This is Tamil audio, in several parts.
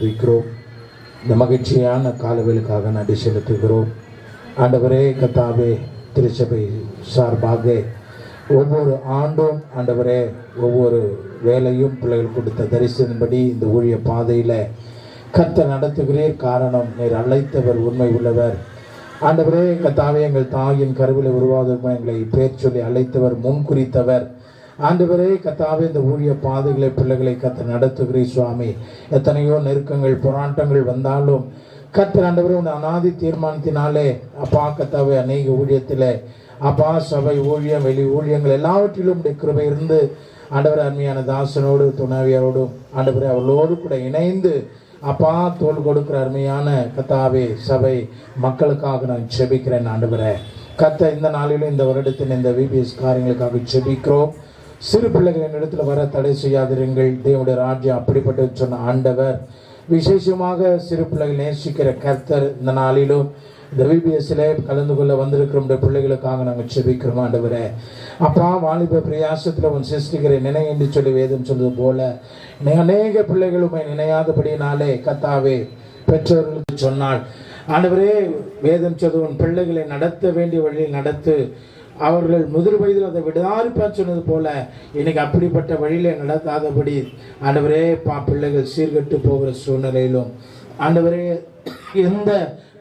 துதிக்கிறோம் இந்த மகிழ்ச்சியான காலவேலுக்காக நன்றி செலுத்துகிறோம். ஆண்டவரே கத்தாவே திருச்சபை சார்பாக ஒவ்வொரு ஆண்டும் ஆண்டவரே ஒவ்வொரு வேலையும் பிள்ளைகள் கொடுத்த தரிசனப்படி இந்த ஊழிய பாதையில் கத்த நடத்துகிறீர். காரணம் நீர் அழைத்தவர் உண்மை உள்ளவர். ஆண்டவரே கத்தாவே எங்கள் தாயின் கருவில உருவாவதற்கு எங்களை பேர் சொல்லி அழைத்தவர் முன் குறித்தவர். ஆண்டவரே கத்தாவே இந்த ஊழிய பாதைகளை பிள்ளைகளை கத்த நடத்துகிறே சுவாமி. எத்தனையோ நெருக்கங்கள் போராட்டங்கள் வந்தாலும் கத்தர் ஆண்டவரே உன் அனாதி தீர்மானத்தினாலே அப்பா கத்தாவே அநேக ஊழியத்தில் அப்பா சபை ஊழியம் வெளி ஊழியங்கள் எல்லாவற்றிலும் உடைய கிருபை இருந்து ஆண்டவர் அருமையான தாசனோடு துணைவியரோடும் ஆண்டவரே அவர்களோடு கூட இணைந்து அப்பா தோல் கொடுக்கிற அருமையான கத்தாவே சபை மக்களுக்காக நான் செபிக்கிறேன் ஆண்டவரே. கத்த இந்த நாளிலும் இந்த வருடத்தின் இந்த விபிஎஸ் காரியங்களுக்காக செபிக்கிறோம் சிறு பிள்ளைகளின் இடத்துல வர தடை செய்யாதிருங்கள். தேவனுடைய ராஜ்யம் அப்படிப்பட்டு சொன்ன ஆண்டவர் விசேஷமாக சிறு பிள்ளைகள் நேசிக்கிற கர்த்தர் இந்த நாளிலும் இந்த விபிஎஸ்ல கலந்து கொள்ள வந்திருக்கிற பிள்ளைகளுக்காக நாங்கள் செபிக்கிறோம் ஆண்டவரே. அப்பா வாலிப பிரயாசத்தில் உன் சிருஷ்டிக்கிற நினை என்று சொல்லி வேதம் சொல்வது போல அநேக பிள்ளைகளுமே நினையாதபடினாலே கத்தாவே பெற்றோர்களுக்கு சொன்னால் ஆண்டவரே வேதம் சொல்வது உன் பிள்ளைகளை நடத்த வேண்டிய வழியில் நடத்து அவர்கள் முதிர் வயதில் அதை விடாரிப்பா சொன்னது போல இன்னைக்கு அப்படிப்பட்ட வழியில நடத்தாதபடி ஆண்டவரே பா பிள்ளைகள் சீர்கெட்டு போகிற சூழ்நிலையிலும் ஆண்டவரே எந்த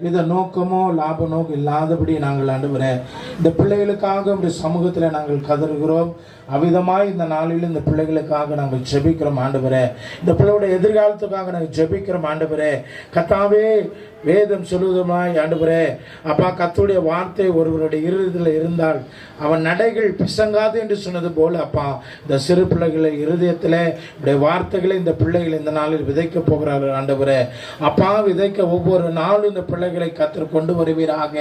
வித நோக்கமோ லாப நோக்கம் இல்லாதபடி நாங்கள் ஆண்டவரே இந்த பிள்ளைகளுக்காக ஒரு சமூகத்தில் நாங்கள் கதறுகிறோம். அவ்விதமாய் இந்த நாளில் இந்த பிள்ளைகளுக்காக நாங்கள் ஜெபிக்கிறோம் ஆண்டவரே. இந்த பிள்ளையோட எதிர்காலத்துக்காக நாங்கள் ஜெபிக்கிறோம் ஆண்டவரே. கத்தாவே வேதம் சொல்லுவதுமாய் ஆண்டவரே. அப்பா கத்துடைய வார்த்தை ஒருவருடைய இருதயத்தில் இருந்தால் அவன் நடைகள் பிசங்காது என்று சொன்னது போல அப்பா இந்த சிறு பிள்ளைகளை இருதயத்தில் இப்படி வார்த்தைகளை இந்த பிள்ளைகள் இந்த நாளில் விதைக்க போகிறார்கள் ஆண்டவரே. அப்பா விதைக்க ஒவ்வொரு நாளும் இந்த பிள்ளைகளை கத்தர் கொண்டு வருவீராக.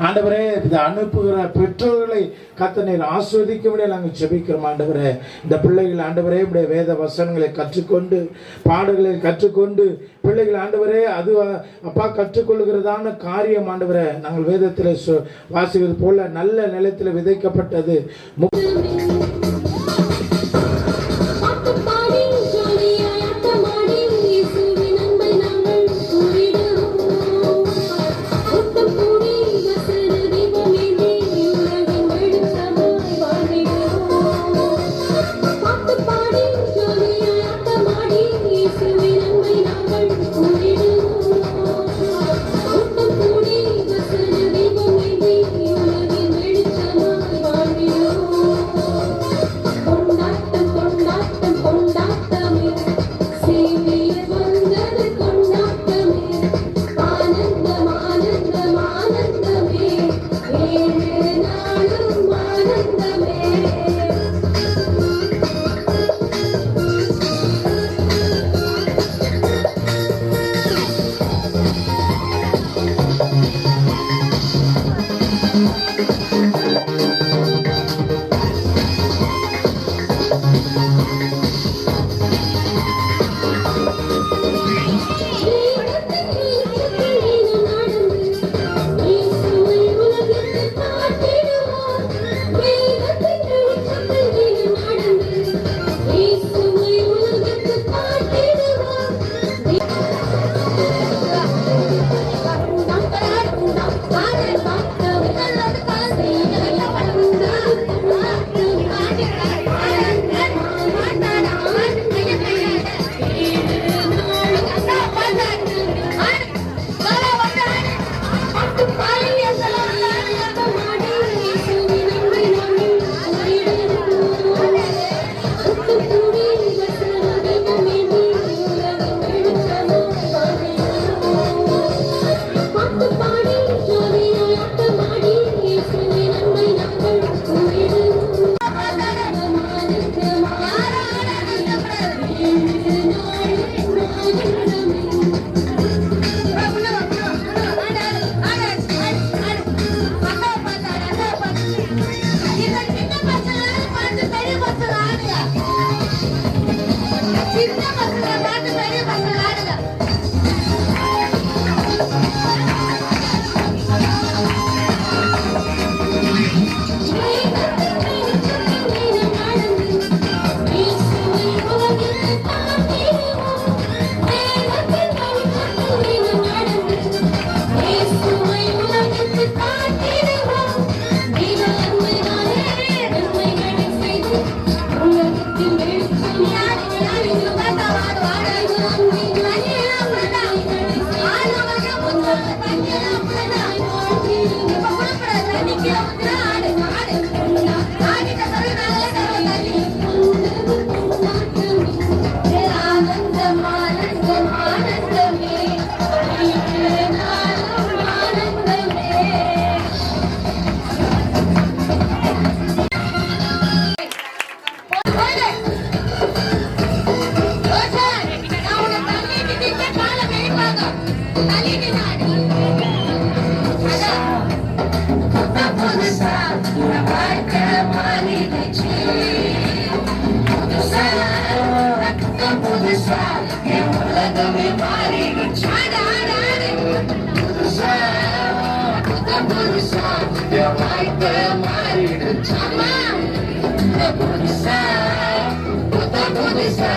ஆண்டவரே இந்த அனுப்புகிற பெற்றோர்களை கத்தனை நீர் நாங்கள் ஜெபிக்கிறோம். ஆண்டவரே இந்த பிள்ளைகள் ஆண்டவரே இப்படி வேத வசனங்களை கற்றுக்கொண்டு பாடல்களை கற்றுக்கொண்டு பிள்ளைகள் ஆண்டவரே அது அப்பா கற்றுக்கொள்கிறதான காரியம் ஆண்டவரே. நாங்கள் வேதத்தில் வாசிக்கிறது போல நல்ல நிலத்தில் விதைக்கப்பட்டது. பாட்டு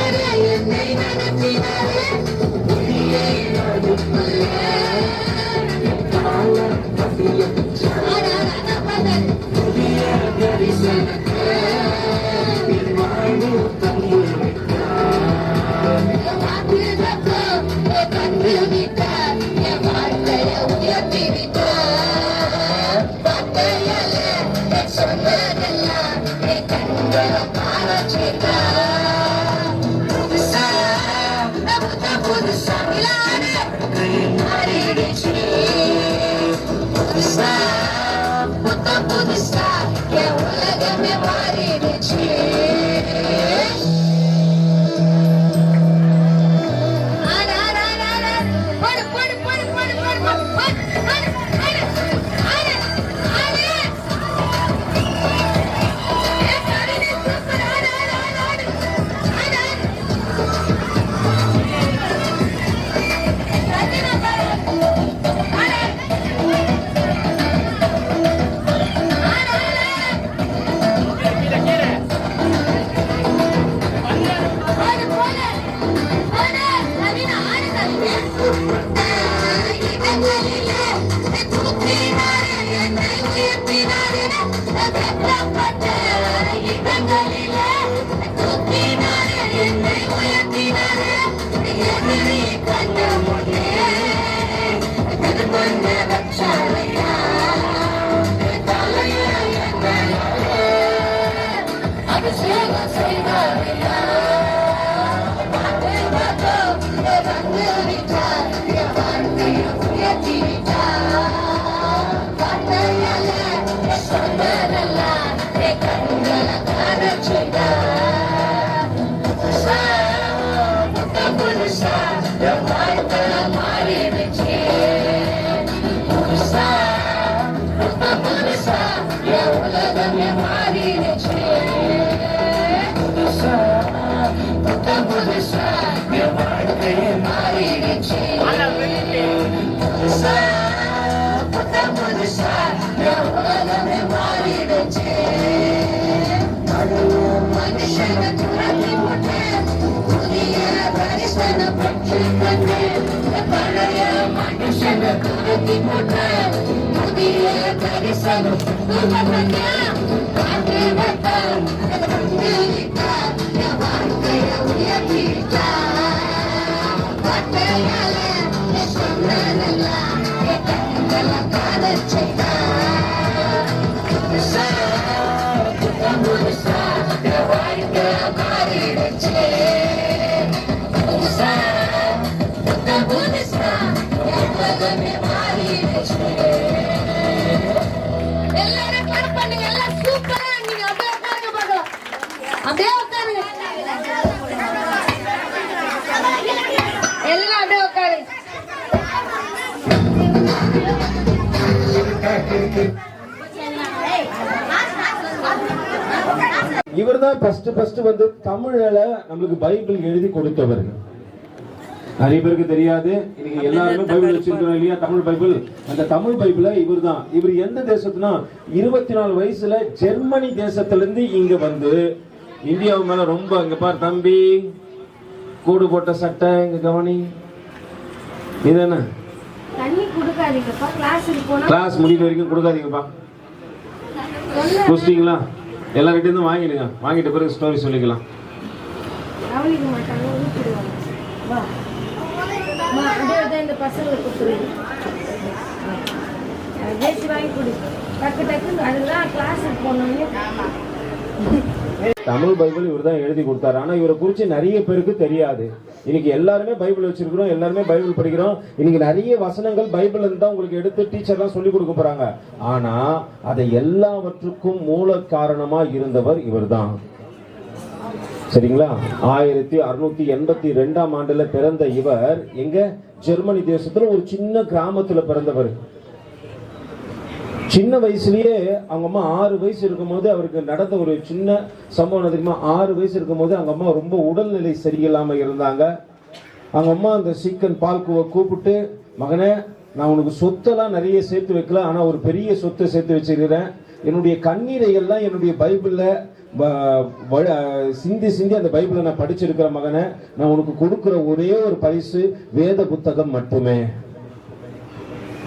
Thank you. Dur அப்படியே உட்காருங்க எல்லாம் அப்படியே உட்காரு இவர் தான் ஃபர்ஸ்ட் வந்து தமிழில் நம்மளுக்கு பைபிள் எழுதி கொடுத்தவர். நிறைய பேருக்கு தெரியாது. இன்னைக்கு எல்லாருமே பைபிள் வச்சிருக்கோம் இல்லையா? தமிழ் பைபிள். அந்த தமிழ் பைபிள இவர் தான் இவர் எந்த தேசத்துனா இருபத்தி நாலு வயசுல ஜெர்மனி தேசத்திலிருந்து இங்க வந்து இந்தியாவு மேல ரொம்ப இங்க பார் தம்பி. கூடு போட்ட சட்டை இங்க கவனி. இது போனா கிளாஸ் முடிகிற வரைக்கும் கொடுக்காதீங்கப்பா. குடிச்சிட்டீங்களா எல்லார்கிட்ட இருந்து வாங்கிடுங்க. வாங்கிட்ட பிறகு ஸ்டோரி சொல்லிக்கலாம். வாங்கி கொடு. டக்கு டக்குன்னு அதுதான் கிளாஸுக்கு போனோடனே தமிழ் பைபிள் இவர் தான் எழுதி கொடுத்தாரு. ஆனா இவரை குறித்து நிறைய பேருக்கு தெரியாது. இன்னைக்கு எல்லாருமே பைபிள் வச்சிருக்கிறோம் எல்லாருமே பைபிள் படிக்கிறோம். இன்னைக்கு நிறைய வசனங்கள் பைபிள் இருந்து தான் உங்களுக்கு எடுத்து டீச்சர்லாம் சொல்லி கொடுக்க போறாங்க. ஆனா அதை எல்லாவற்றுக்கும் மூல காரணமா இருந்தவர் இவர்தான். சரிங்களா? ஆயிரத்தி அறுநூத்தி எண்பத்தி ரெண்டாம் ஆண்டுல பிறந்த இவர் எங்க? ஜெர்மனி தேசத்துல ஒரு சின்ன கிராமத்துல பிறந்தவர். சின்ன வயசுலயே அவங்க அம்மா ஆறு வயசு இருக்கும்போது அவருக்கு நடந்த ஒரு சின்ன சம்பவம் என்ன தெரியுமா? ஆறு வயசு இருக்கும்போது அவங்க அம்மா ரொம்ப உடல்நிலை சரியில்லாமல் இருந்தாங்க. அவங்க அம்மா அந்த சீக்கன் பால்குவை கூப்பிட்டு மகனே நான் உனக்கு சொத்தெல்லாம் நிறைய சேர்த்து வைக்கல ஆனா ஒரு பெரிய சொத்தை சேர்த்து வச்சிருக்கிறேன். என்னுடைய கண்ணீரை எல்லாம் என்னுடைய பைபிள்ல சிந்தி சிந்தி அந்த பைபிளை நான் படிச்சிருக்கிற மகனை நான் உனக்கு கொடுக்குற ஒரே ஒரு பரிசு வேத புத்தகம் மட்டுமே.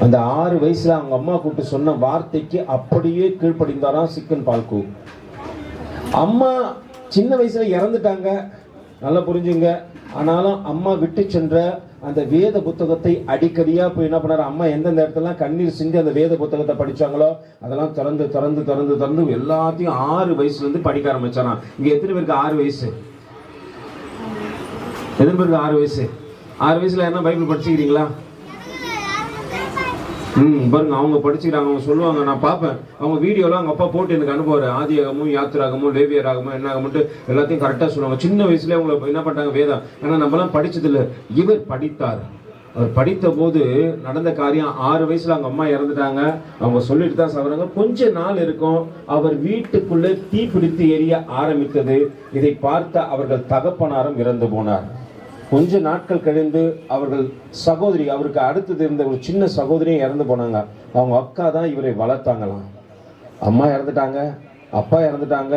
அந்த ஆறு வயசுல அவங்க அம்மா கூப்பிட்டு சொன்ன வார்த்தைக்கு அப்படியே கீழ்ப்படிந்தாராம் சிக்கன் பால்கு. அம்மா சின்ன வயசுல இறந்துட்டாங்க. நல்லா புரிஞ்சுங்க. ஆனாலும் அம்மா விட்டு சென்ற அந்த வேத புத்தகத்தை அடிக்கடியா போய் என்ன பண்ணாரு? அம்மா எந்தெந்த இடத்துல கண்ணீர் சிந்தி அந்த வேத புத்தகத்தை படிச்சாங்களோ அதெல்லாம் திறந்து திறந்து திறந்து திறந்து எல்லாத்தையும் ஆறு வயசுல இருந்து படிக்க ஆரம்பிச்சாராம். இங்க எத்தனை பேருக்கு ஆறு வயசு? எத்தனை பேருக்கு ஆறு வயசு? ஆறு வயசுல என்ன பைபிள் படிச்சுக்கிறீங்களா? ம் பாருங்க அவங்க படிச்சுக்கிறாங்க அவங்க சொல்லுவாங்க நான் பார்ப்பேன். அவங்க வீடியோலாம் அவங்க அப்பா போட்டு எனக்கு அனுப்புவார். ஆதியாகமும் யாத்திராகமும் லேவியராகமும் என்ன ஆகமும்ட்டு எல்லாத்தையும் கரெக்டாக சொல்லுவாங்க. சின்ன வயசுல அவங்க என்ன பண்ணிட்டாங்க வேதம். ஏன்னா நம்மலாம் படிச்சது இவர் படித்தார். அவர் படித்த போது நடந்த காரியம் ஆறு வயசுல அவங்க அம்மா இறந்துட்டாங்க. அவங்க சொல்லிட்டு தான் சாப்பிட்றாங்க கொஞ்ச நாள் இருக்கும் அவர் வீட்டுக்குள்ளே தீப்பிடித்து எரிய ஆரம்பித்தது. இதை பார்த்த அவர்கள் தகப்பனாரும் இறந்து போனார். கொஞ்ச நாட்கள் கழிந்து அவர்கள் சகோதரி அவருக்கு அடுத்தது இருந்த ஒரு சின்ன சகோதரியும் இறந்து போனாங்க. அவங்க அக்கா தான் இவரை வளர்த்தாங்களாம். அம்மா இறந்துட்டாங்க அப்பா இறந்துட்டாங்க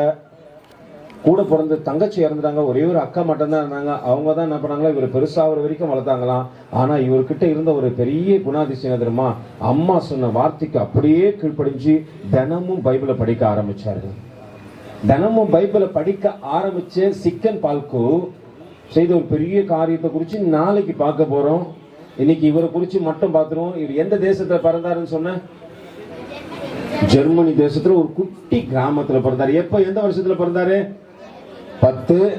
கூட பிறந்த தங்கச்சி இறந்துட்டாங்க ஒரே ஒரு அக்கா மட்டும்தான் இருந்தாங்க. அவங்க தான் என்ன பண்ணாங்களா இவர் பெருசாகிற வரைக்கும் வளர்த்தாங்களாம். ஆனால் இவர்கிட்ட இருந்த ஒரு பெரிய குணாதிசயம் தெரியுமா? அம்மா சொன்ன வார்த்தைக்கு அப்படியே கீழ்ப்படிஞ்சு தினமும் பைபிளை படிக்க ஆரம்பிச்சாரு தினமும் பைபிளை படிக்க ஆரம்பிச்ச சிக்கன் பால்கு செய்த ஒரு பெரிய காரியத்தை குறித்து நாளைக்கு பார்க்க போகிறோம் இன்னைக்கு இவரை குறித்து மட்டும் பார்த்துருவோம். இவர் எந்த தேசத்தில் பிறந்தாருன்னு சொன்ன? ஜெர்மனி தேசத்தில் ஒரு குட்டி கிராமத்தில் பிறந்தார். எப்போ எந்த வருஷத்தில் பிறந்தாரு? பத்து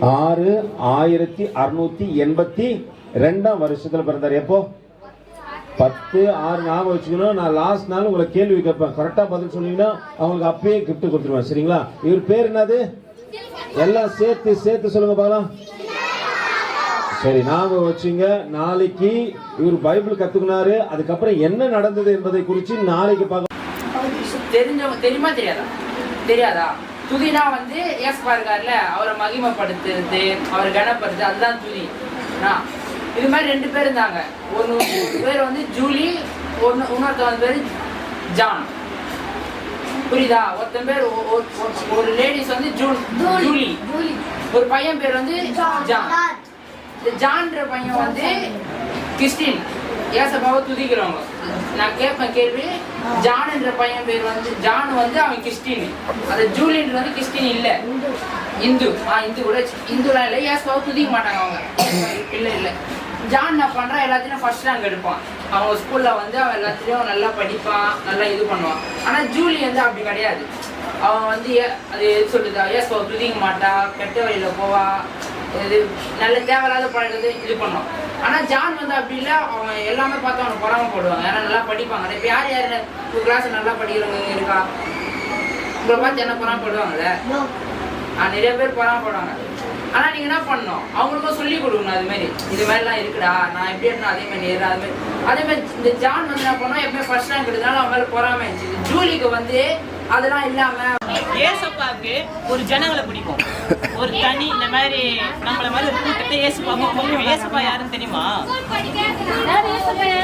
ஆறு ஆயிரத்தி அறுநூத்தி எண்பத்தி ரெண்டாம் வருஷத்தில் பிறந்தார். எப்போ? பத்து ஆறு ஞாபகம் வச்சுக்கணும். நான் லாஸ்ட் நாள் உங்களை கேள்வி கேட்பேன். கரெக்டாக பதில் சொன்னீங்கன்னா அவங்களுக்கு அப்பயே கிஃப்ட் கொடுத்துருவேன். சரிங்களா? இவர் பேர் என்னது? எல்லாம் சேர்த்து சேர்த்து சொல்லுங்க பார்க்கலாம். சரி ஞாபகம் வச்சுங்க நாளைக்கு இவர் பைபிள் கத்துக்கினாரு அதுக்கப்புறம் என்ன நடந்தது என்பதை குறித்து நாளைக்கு பார்க்க தெரிஞ்சவங்க தெரியுமா தெரியாதா? தெரியாதா? துதினா வந்து ஏசப்பா இருக்கார்ல அவரை மகிமைப்படுத்துறது அவரை கனப்படுத்து அதுதான் துதி. ஆ, இது மாதிரி ரெண்டு பேர் இருந்தாங்க. ஒன்று பேர் வந்து ஜூலி ஒன்று இன்னொருத்தவங்க பேர் ஜான். புரியுதா? ஒருத்தன் பேர் ஒரு லேடிஸ் வந்து ஜூன் ஜூலி. ஒரு பையன் பேர் வந்து ஜான். இந்த ஜான்ற பையன் வந்து கிறிஸ்டின். ஏசப்பாவை துதிக்கிறவங்க. நான் கேட்பேன் கேள்வி ஜான்ன்ற பையன் பேர் வந்து ஜான் வந்து அவன் கிறிஸ்டின். அது ஜூலியன் வந்து கிறிஸ்டின் இல்ல. இந்து. ஆ இந்து கூட இந்துலாம் இல்லை. ஏசப்பாவை துதிக்க மாட்டாங்க அவங்க. இல்ல இல்ல. ஜான் என்ன பண்றான்? எல்லாத்தையும் ஃபர்ஸ்ட் ரேங்க் எடுப்பான். அவங்க ஸ்கூல்ல வந்து அவன் எல்லாத்துலயும் நல்லா படிப்பான் நல்லா இது பண்ணுவான். ஆனா ஜூலி வந்து அப்படி கிடையாது. அவன் வந்து ஏ- அது எது சொல்லுதா ஏசப்பாவை துதிக்க மாட்டா? கெட்ட வழியில போவா? இது நல்ல தேவையில்லாத பழக்கத்தை இது பண்ணுவான். ஆனா ஜான் வந்து அப்படி இல்லை. அவன் எல்லாமே பார்த்து அவனை பொறாமப்படுவாங்க ஏன்னா நல்லா படிப்பாங்க. இப்போ யார் யார் உங்க கிளாஸ் நல்லா படிக்கிறவங்க இருக்கா? உங்களை பார்த்து என்ன பொறாமப்படுவாங்கல்ல ஆ நிறைய பேர் பொறாமப்படுவாங்க ஆனா நீங்க என்ன பண்ணணும்? அவங்களுக்கும் சொல்லி கொடுக்கணும் அது மாதிரி. இது மாதிரிலாம் இருக்குடா நான் எப்படி இருக்கணும் அதே மாதிரி ஏறு அது மாதிரி. அதே மாதிரி இந்த ஜான் வந்து என்ன பண்ணோம்? எப்பவுமே ஃபர்ஸ்ட் ரேங்க் எடுத்தனால அவன் மேல பொறாம இருந்துச்சு ஜூலிக்கு வந்து அதெல்லாம் இல்லாம ஏசப்பாவுக்கு ஒரு ஜனங்களை பிடிக்கும். ஒரு தனி இந்த மாதிரி நம்மள மாதிரி ஒரு கூட்டத்தை ஏசப்பாவுக்கு பிடிக்கும் ஏசப்பா யாருன்னு தெரியுமா?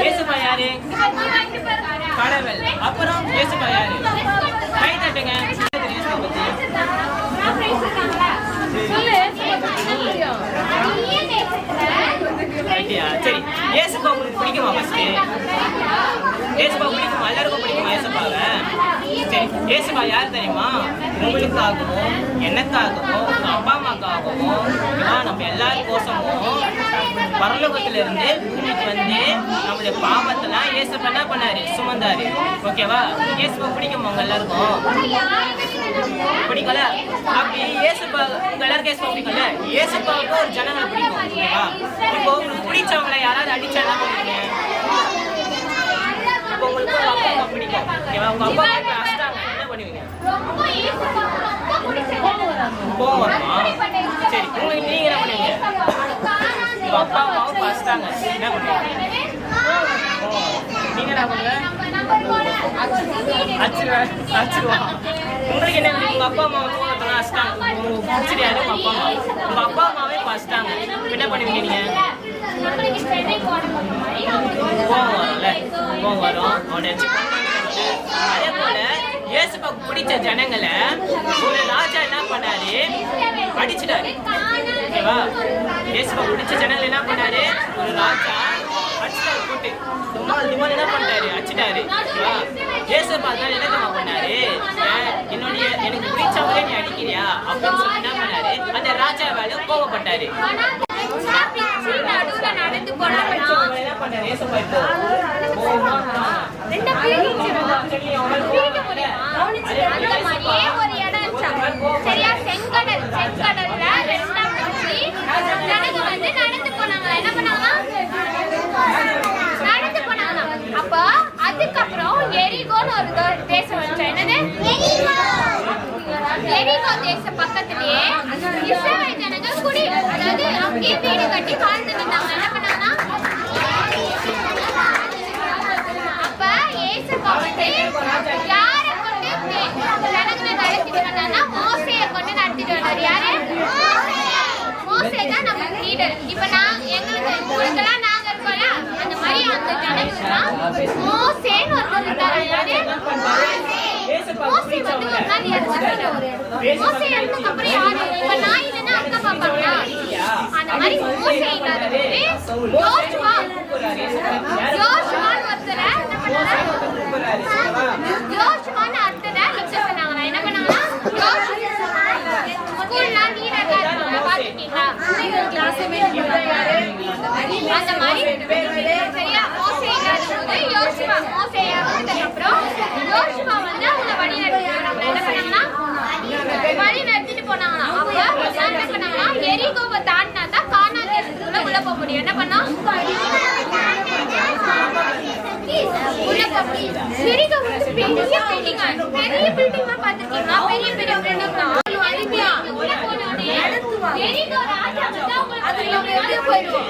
ஏசப்பா யாரு? கடவுள். அப்புறம் ஏசப்பா யாரு? கை தட்டுங்க. சரி ஏசப்பா உங்களுக்கு பிடிக்குமா ஃபர்ஸ்ட் ஏசுபா பிடிக்குமா? எல்லாருக்கும் பிடிக்குமா? ஏசுபாவை சரி ஏசுபா யார் தெரியுமா? உங்களுக்காகவும் எனக்காகவும் உங்க அப்பா அம்மாக்காகவும் நம்ம எல்லாருக்கோசமும் பரலோகத்துல இருந்து பூமிக்கு வந்து நம்மளுடைய பாவத்தெல்லாம் ஏசப்பா என்ன பண்ணாரு? சுமந்தாரு. ஓகேவா? ஏசுபா பிடிக்குமா உங்க எல்லாருக்கும்? பிடிக்கல? அப்படி ஏசுபா உங்க எல்லாருக்கும் ஏசப்பா பிடிக்கல? ஏசப்பாவுக்கு ஒரு ஜனங்களை பிடிக்கும் ஓகேவா? இப்போ உங்களுக்கு பிடிச்சவங்களை யாராவது அடிச்சா என்ன பண்ணுவீங்க இப்போ உங்களுக்கு ஒரு அப்பா அம்மா பிடிக்கும். ஓகேவா உங்க அப்பா அம்மா இப்ப அடிச்சிட்டாங்க என்ன பண்ணுவீங்க? கோவம் வருமா சரி உங்களுக்கு நீங்க என்ன பண்ணுவீங்க? உங்க அப்பா அம்மாவும் பசிட்டாங்க என்ன பண்ணுவீங்க? நீங்க என்ன பண்ணுவீங்க? அடிச்சிருவேன் அடிச்சிருவான் உங்களுக்கு என்ன? உங்க அப்பா அம்மா வந்து அடிச்சிட்டாங்க உங்களுக்கு பிடிச்சிருக்காரு உங்க அப்பா அம்மா உங்க அப்பா அம்மாவே பசிட்டாங்க என்ன பண்ணுவீங்க நீங்க? உடனே அதே போல இயேசுப்பாக்கு பிடிச்ச ஜனங்களை ஒரு ராஜா என்ன பண்ணாரு? அடிச்சிட்டாரு. ஓகேவா? இயேசுப்பா பிடிச்ச ஜனங்களை என்ன பண்ணாரு? ஒரு ராஜா அடிச்சிட்டாரு போட்டு தும்மால் தும்மால் என்ன பண்ணாரு அடிச்சிட்டாரு. ஓகேவா? என்ன தெரியுமா பண்ணாரு? என்னுடைய எனக்கு பிடிச்சவங்களே நீ அடிக்கிறியா? அப்படின்னு சொல்லி என்ன பண்ணாரு? அந்த ராஜா வேலை கோவப்பட்டாரு. நடந்து போனா அந்த மாதிரியே ஒரு இடம் சரியா செங்கடல் செங்கடல்ல வந்து நடந்து போனாங்க என்ன பண்ணாங்களா நடந்து போனாங்களாம். அப்ப அதுக்கப்புறம் எரிகோன்னு ஒரு தேசம் வந்துச்சு. என்னது? எரிகோ தேச பக்கத்திலேயே இஸ்ரவேல் ஜனங்க குடி அதாவது அங்கேயே வீடு கட்டி வாழ்ந்து என்ன பண்ணாங்கன்னா? அப்ப ஏசப்பா வந்து யாரை கொண்டு ஜனங்களை நடத்திட்டு வந்தாருன்னா மோசையை கொண்டு நடத்திட்டு வந்தாரு. யாரு? மோசே. தான் நம்ம லீடர் இப்ப நான் எங்களுக்கு உங்களுக்கெல்லாம் அந்த மாதிரி அந்த ஜனங்களுக்குலாம் மோசேன்னு ஒருத்தர் இருக்காரு மோசே வந்து ஒரு நாள் மோசே இறந்ததுக்கு அப்புறம் யாரு இப்ப நான் இல்லைன்னா அக்கா பாப்பாங்களா அந்த மாதிரி மோசே யோசுவா யோசுவான்னு ஒருத்தரை என்ன பண்ணாங்க யோசுவான்னு என்ன இருப்பாங்க பாத்துருக்கீங்களா அந்த மாதிரி சரியா மோசே இல்லாத போது யோசுவா மோசே இறந்ததுக்கு அப்புறம் யோசுவா வந்து அவங்க வழி நடத்திட்டு என்ன பண்ணாங்கன்னா வழி நடத்திட்டு போனாங்களா அப்ப என்ன பண்ணாங்கன்னா எரிகோவை தாண்டினா தான் கானா தேசத்துக்குள்ள உள்ள போக முடியும். என்ன பண்ணா உள்ள போக முடியும். எரிகோ வந்து பெரிய பில்டிங் பெரிய பில்டிங் எல்லாம் பாத்துருக்கீங்களா பெரிய பெரிய பில்டிங் தான் உள்ள போன உடனே எரிகோ ராஜா வந்து அவங்களுக்கு அதுல நம்ம எப்படி போயிடுவோம்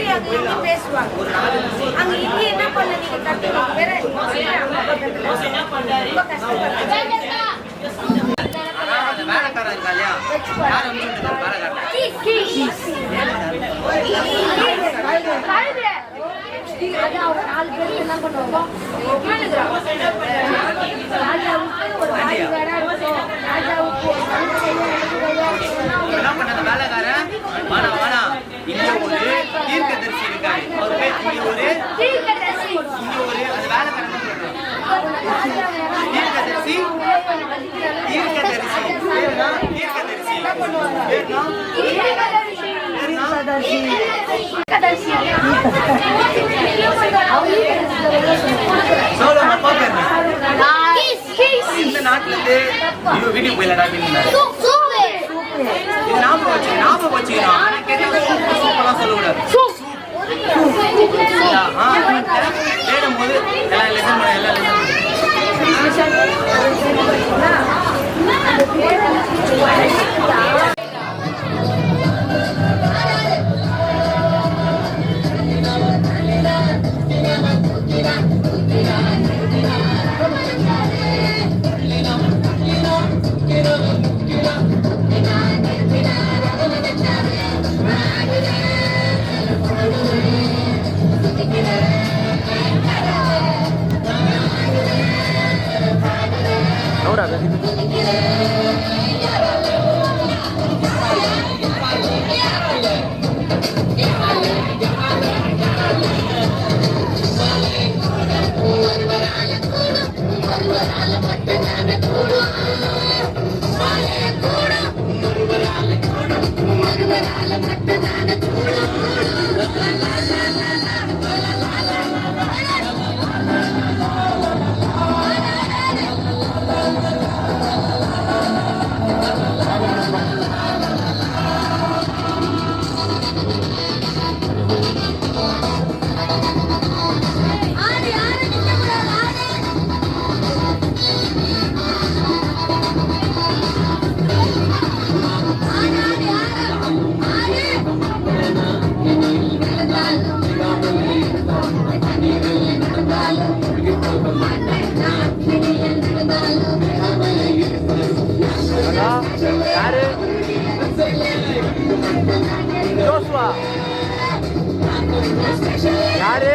பண்ணாங்க அங்க வந்து பேசுவாங்க. அங்க ஹிந்தி என்ன பண்ண நீங்க கத்துக்கணும் வேற என்ன பண்றாரு ரொம்ப கஷ்டப்படுறாங்க. வேலைக்காரன் இருக்கா இல்லையா வேலைக்காரன் அது அவங்க நாலு பேருக்கு என்ன பண்ணுவாங்க ராஜாவுக்கு ஒரு நாலு வேடா இருக்கும் ராஜாவுக்கு ஒரு வேலைக்காரன்? வாடா வாடா. இங்க ஒரு தீர்க்கதரிசி. இருக்காரு அவர் பேர் இங்க ஒரு. இங்க ஒரு தீர்க்கதரிசி. தீர்க்கதரிசி. பேருனா தீர்க்கதரிசி. பேருனா? இந்த நாட்டுல இருந்து வீட்டுக்கு போயிடலாம் இது ஞாபகம் வச்சு ஞாபகம் வச்சுக்கிறோம். ஆனா கேட்டா யாரு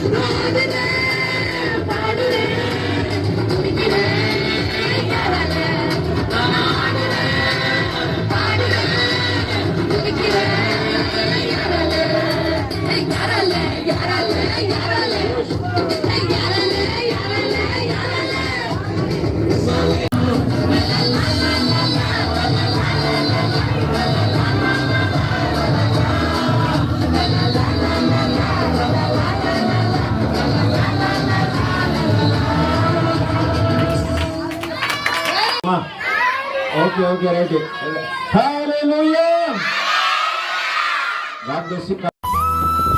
Yeah.